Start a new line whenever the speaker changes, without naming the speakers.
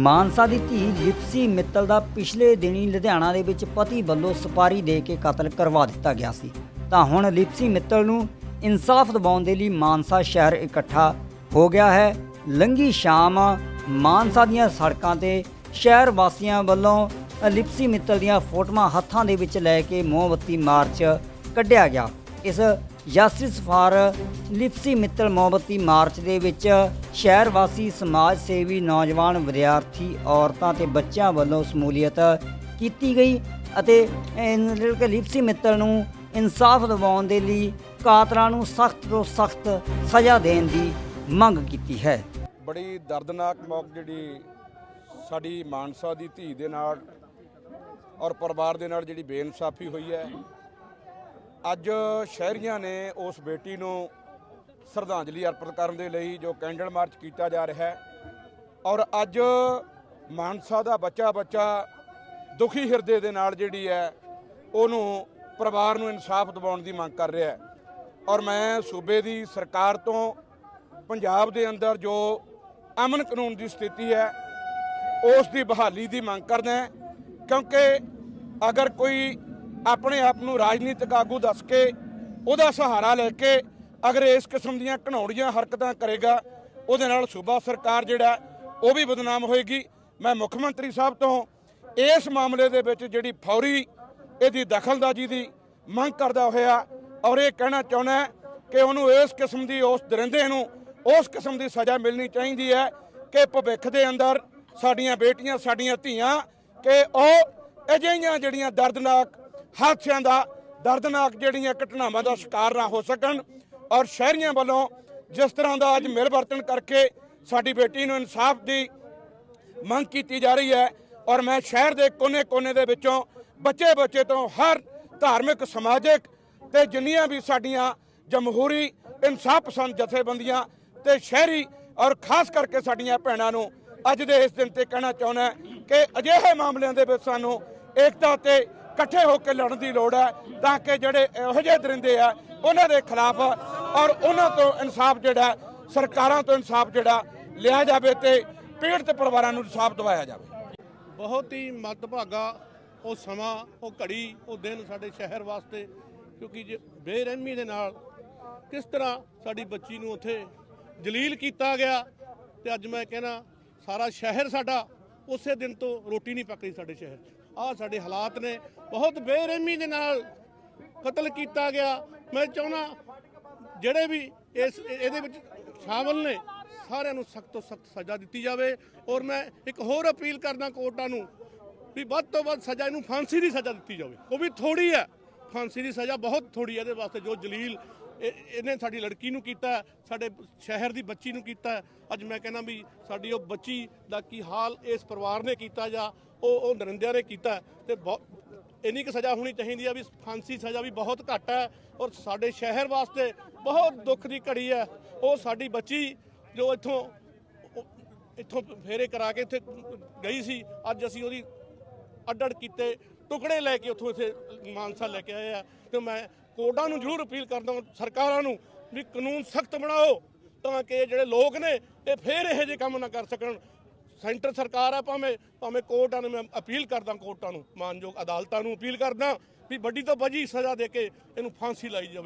ਮਾਨਸਾ ਦੀ ਧੀ ਲਿਪਸੀ ਮਿੱਤਲ ਦਾ ਪਿਛਲੇ ਦਿਨੀ ਲੁਧਿਆਣਾ ਦੇ ਵਿੱਚ ਪਤੀ ਵੱਲੋਂ ਸੁਪਾਰੀ ਦੇ ਕੇ ਕਤਲ ਕਰਵਾ ਦਿੱਤਾ ਗਿਆ ਸੀ। ਤਾਂ ਹੁਣ ਲਿਪਸੀ ਮਿੱਤਲ ਨੂੰ ਇਨਸਾਫ ਦਿਵਾਉਣ ਦੇ ਲਈ ਮਾਨਸਾ ਸ਼ਹਿਰ ਇਕੱਠਾ ਹੋ ਗਿਆ ਹੈ। ਲੰਗੀ ਸ਼ਾਮ ਮਾਨਸਾ ਦੀਆਂ ਸੜਕਾਂ ਤੇ ਸ਼ਹਿਰ ਵਾਸੀਆਂ ਵੱਲੋਂ ਲਿਪਸੀ ਮਿੱਤਲ ਦੀਆਂ ਫੋਟੋਆਂ ਹੱਥਾਂ ਦੇ ਵਿੱਚ ਲੈ ਕੇ ਮੋਮਬੱਤੀ ਮਾਰਚ ਕੱਢਿਆ ਗਿਆ। ਇਸ ਜਸਟਿਸ ਫਾਰ ਲਿਪਸੀ ਮਿੱਤਲ ਮੋਮਬੱਤੀ ਮਾਰਚ ਦੇ ਵਿੱਚ ਸ਼ਹਿਰ ਵਾਸੀ ਸਮਾਜ ਸੇਵੀ ਨੌਜਵਾਨ ਵਿਦਿਆਰਥੀ ਔਰਤਾਂ ਤੇ ਬੱਚਿਆਂ ਵੱਲੋਂ ਸਮੂਲੀਅਤ ਕੀਤੀ ਗਈ ਅਤੇ ਲਿਪਸੀ ਮਿੱਤਲ ਨੂੰ ਇਨਸਾਫ ਦਿਵਾਉਣ ਦੇ ਲਈ ਕਾਤਲਾਂ ਨੂੰ ਸਖਤ ਤੋਂ ਸਖਤ ਸਜ਼ਾ ਦੇਣ ਦੀ ਮੰਗ ਕੀਤੀ ਹੈ।
ਬੜੀ ਦਰਦਨਾਕ ਮੌਤ ਜਿਹੜੀ ਸਾਡੀ ਮਾਨਸਾ ਦੀ ਧੀ ਦੇ ਨਾਲ ਔਰ ਪਰਿਵਾਰ ਦੇ ਨਾਲ ਜਿਹੜੀ ਬੇਇਨਸਾਫੀ ਹੋਈ ਹੈ ਅੱਜ ਸ਼ਹਿਰੀਆਂ ਨੇ ਉਸ ਬੇਟੀ ਨੂੰ ਸ਼ਰਧਾਂਜਲੀ ਅਰਪਿਤ ਕਰਨ ਦੇ ਲਈ ਜੋ ਕੈਂਡਲ ਮਾਰਚ ਕੀਤਾ ਜਾ ਰਿਹਾ ਹੈ। ਔਰ ਅੱਜ ਮਾਨਸਾ ਦਾ ਬੱਚਾ ਬੱਚਾ ਦੁਖੀ ਹਿਰਦੇ ਦੇ ਨਾਲ ਜਿਹੜੀ ਹੈ, ਉਹਨੂੰ ਪਰਿਵਾਰ ਨੂੰ ਇਨਸਾਫ ਦਿਵਾਉਣ ਦੀ ਮੰਗ ਕਰ ਰਿਹਾ ਹੈ। ਔਰ ਮੈਂ ਸੂਬੇ ਦੀ ਸਰਕਾਰ ਤੋਂ ਪੰਜਾਬ ਦੇ ਅੰਦਰ ਜੋ ਅਮਨ ਕਾਨੂੰਨ ਦੀ ਸਥਿਤੀ ਹੈ, ਉਸ ਦੀ ਬਹਾਲੀ ਦੀ ਮੰਗ ਕਰਦਾ ਕਿਉਂਕਿ ਅਗਰ ਕੋਈ ਆਪਣੇ ਆਪ ਨੂੰ ਰਾਜਨੀਤਿਕ ਆਗੂ ਦੱਸ ਕੇ, ਉਹਦਾ ਸਹਾਰਾ ਲੈ ਕੇ ਅਗਰ ਇਸ ਕਿਸਮ ਦੀਆਂ ਘਨੌੜੀਆਂ ਹਰਕਤਾਂ ਕਰੇਗਾ, ਉਹਦੇ ਨਾਲ ਸੂਬਾ ਸਰਕਾਰ ਜਿਹੜਾ, ਉਹ ਵੀ ਬਦਨਾਮ ਹੋਏਗੀ। ਮੈਂ ਮੁੱਖ ਮੰਤਰੀ ਸਾਹਿਬ ਤੋਂ ਇਸ ਮਾਮਲੇ ਦੇ ਵਿੱਚ ਜਿਹੜੀ ਫੌਰੀ ਇਹਦੀ ਦਖਲਦਾਜ਼ੀ ਦੀ ਮੰਗ ਕਰਦਾ ਹੋਇਆ ਔਰ ਇਹ ਕਹਿਣਾ ਚਾਹੁੰਦਾ ਕਿ ਉਹਨੂੰ ਇਸ ਕਿਸਮ ਦੀ, ਉਸ ਦਰਿੰਦੇ ਨੂੰ ਉਸ ਕਿਸਮ ਦੀ ਸਜ਼ਾ ਮਿਲਣੀ ਚਾਹੀਦੀ ਹੈ ਕਿ ਭਵਿੱਖ ਦੇ ਅੰਦਰ ਸਾਡੀਆਂ ਬੇਟੀਆਂ, ਸਾਡੀਆਂ ਧੀਆਂ, ਕਿ ਉਹ ਅਜਿਹੀਆਂ ਜਿਹੜੀਆਂ ਦਰਦਨਾਕ ਹਾਦਸਿਆਂ ਦਾ ਦਰਦਨਾਕ ਜਿਹੜੀਆਂ ਘਟਨਾਵਾਂ ਦਾ ਸ਼ਿਕਾਰ ਨਾ ਹੋ ਸਕਣ ਔਰ ਸ਼ਹਿਰੀਆਂ ਵੱਲੋਂ ਜਿਸ ਤਰ੍ਹਾਂ ਦਾ ਅੱਜ ਮਿਲ ਵਰਤਨ ਕਰਕੇ ਸਾਡੀ ਬੇਟੀ ਨੂੰ ਇਨਸਾਫ ਦੀ ਮੰਗ ਕੀਤੀ ਜਾ ਰਹੀ ਹੈ ਔਰ ਮੈਂ ਸ਼ਹਿਰ ਦੇ ਕੋਨੇ-ਕੋਨੇ ਦੇ ਵਿੱਚੋਂ ਬੱਚੇ-ਬੱਚੇ ਤੋਂ ਹਰ ਧਾਰਮਿਕ, ਸਮਾਜਿਕ ਤੇ ਜਿੰਨੀਆਂ ਵੀ ਸਾਡੀਆਂ ਜਮਹੂਰੀ ਇਨਸਾਫ ਪਸੰਦ ਜਥੇਬੰਦੀਆਂ ਤੇ ਸ਼ਹਿਰੀ ਔਰ ਖਾਸ ਕਰਕੇ ਸਾਡੀਆਂ ਭੈਣਾਂ ਨੂੰ ਅੱਜ ਦੇ ਇਸ ਦਿਨ ਤੇ ਕਹਿਣਾ ਚਾਹੁੰਦਾ ਕਿ ਅਜਿਹੇ ਮਾਮਲਿਆਂ ਦੇ ਵਿੱਚ ਸਾਨੂੰ ਏਕਤਾ ਤੇ ਇਕੱਠੇ ਹੋ ਕੇ ਲੜਨ ਦੀ ਲੋੜ ਹੈ ਤਾਂ ਕਿ ਜਿਹੜੇ ਇਹੋ ਜਿਹੇ ਦਰਿੰਦੇ ਆ, ਉਹਨਾਂ ਦੇ ਖਿਲਾਫ ਔਰ ਉਹਨਾਂ ਤੋਂ ਇਨਸਾਫ ਜਿਹੜਾ ਸਰਕਾਰਾਂ ਤੋਂ ਇਨਸਾਫ ਜਿਹੜਾ ਲਿਆ ਜਾਵੇ ਤੇ ਪੀੜਤ ਪਰਿਵਾਰਾਂ ਨੂੰ ਇਨਸਾਫ ਦਿਵਾਇਆ ਜਾਵੇ।
ਬਹੁਤ ਹੀ ਮੱਦਭਾਗਾ ਉਹ ਸਮਾਂ, ਉਹ ਘੜੀ, ਉਹ ਦਿਨ ਸਾਡੇ ਸ਼ਹਿਰ ਵਾਸਤੇ, ਕਿਉਂਕਿ ਜੇ ਬੇਰਹਿਮੀ ਦੇ ਨਾਲ ਕਿਸ ਤਰ੍ਹਾਂ ਸਾਡੀ ਬੱਚੀ ਨੂੰ ਉੱਥੇ ਜਲੀਲ ਕੀਤਾ ਗਿਆ, ਤੇ ਅੱਜ ਮੈਂ ਕਹਿਣਾ ਸਾਰਾ ਸ਼ਹਿਰ ਸਾਡਾ ਉਸੇ ਦਿਨ ਤੋਂ ਰੋਟੀ ਨਹੀਂ ਪੱਕਦੀ ਸਾਡੇ ਸ਼ਹਿਰ 'ਚ। ਆਹ ਸਾਡੇ ਹਾਲਾਤ ਨੇ। ਬਹੁਤ ਬੇਰਹਿਮੀ ਦੇ ਨਾਲ ਕਤਲ ਕੀਤਾ ਗਿਆ। ਮੈਂ ਚਾਹੁੰਦਾ ਜਿਹੜੇ ਵੀ ਇਸ ਇਹਦੇ ਵਿੱਚ ਸ਼ਾਮਲ ਨੇ, ਸਾਰਿਆਂ ਨੂੰ ਸਖਤ ਤੋਂ ਸਖਤ ਸਜ਼ਾ ਦਿੱਤੀ ਜਾਵੇ। ਔਰ ਮੈਂ ਇੱਕ ਹੋਰ ਅਪੀਲ ਕਰਦਾ ਕੋਰਟਾਂ ਨੂੰ ਵੀ ਵੱਧ ਤੋਂ ਵੱਧ ਸਜ਼ਾ ਇਹਨੂੰ ਫਾਂਸੀ ਦੀ ਸਜ਼ਾ ਦਿੱਤੀ ਜਾਵੇ। ਉਹ ਵੀ ਥੋੜੀ ਹੈ। ਫਾਂਸੀ ਦੀ ਸਜ਼ਾ ਬਹੁਤ ਥੋੜੀ ਹੈ। ਇਹਦੇ ਵਾਸਤੇ ਜੋ ਜਲੀਲ ਇਹਨੇ ਸਾਡੀ ਲੜਕੀ ਨੂੰ ਕੀਤਾ, ਸਾਡੇ ਸ਼ਹਿਰ ਦੀ ਬੱਚੀ ਨੂੰ ਕੀਤਾ। ਅੱਜ ਮੈਂ ਕਹਿੰਦਾ ਵੀ ਸਾਡੀ ਉਹ ਬੱਚੀ ਦਾ ਕੀ ਹਾਲ ਇਸ ਪਰਿਵਾਰ ਨੇ ਕੀਤਾ ਜਾਂ ਉਹ ਉਹ ਨਰਿੰਦਿਆਂ ਨੇ ਕੀਤਾ ਹੈ ਤੇ ਬਹੁਤ ਇੰਨੀ ਕੁ ਸਜ਼ਾ ਹੋਣੀ ਚਾਹੀਦੀ ਆ ਵੀ ਫਾਂਸੀ ਸਜ਼ਾ ਵੀ ਬਹੁਤ ਘੱਟ ਹੈ ਔਰ ਸਾਡੇ ਸ਼ਹਿਰ ਵਾਸਤੇ ਬਹੁਤ ਦੁੱਖ ਦੀ ਘੜੀ ਹੈ ਉਹ ਸਾਡੀ ਬੱਚੀ ਜੋ ਇੱਥੋਂ ਇੱਥੋਂ ਫੇਰੇ ਕਰਾ ਕੇ ਇੱਥੇ ਗਈ ਸੀ, ਅੱਜ ਅਸੀਂ ਉਹਦੀ ਅੱਡ-ਅੱਡ ਕੀਤੇ ਟੁਕੜੇ ਲੈ ਕੇ ਉੱਥੋਂ ਇੱਥੇ ਮਾਨਸਾ ਲੈ ਕੇ ਆਏ ਆ ਤੇ ਮੈਂ ਕੋਰਟਾਂ ਨੂੰ ਜ਼ਰੂਰ ਅਪੀਲ ਕਰਦਾ ਹਾਂ ਸਰਕਾਰਾਂ ਨੂੰ ਵੀ ਕਾਨੂੰਨ ਸਖਤ ਬਣਾਓ ਤਾਂ ਕਿ ਜਿਹੜੇ ਲੋਕ ਨੇ ਇਹ ਫੇਰ ਇਹੋ ਜਿਹੇ ਕੰਮ ਨਾ ਕਰ ਸਕਣ। ਸੈਂਟਰ ਸਰਕਾਰ ਹੈ ਭਾਵੇਂ ਭਾਵੇਂ ਕੋਰਟਾਂ ਨੂੰ ਮੈਂ ਅਪੀਲ ਕਰਦਾ ਕੋਰਟਾਂ ਨੂੰ, ਮਾਨਯੋਗ ਅਦਾਲਤਾਂ ਨੂੰ ਅਪੀਲ ਕਰਦਾ ਵੀ ਵੱਡੀ ਤੋਂ ਵੱਡੀ ਸਜ਼ਾ ਦੇ ਕੇ ਇਹਨੂੰ ਫਾਂਸੀ ਲਾਈ ਜਾਵੇ।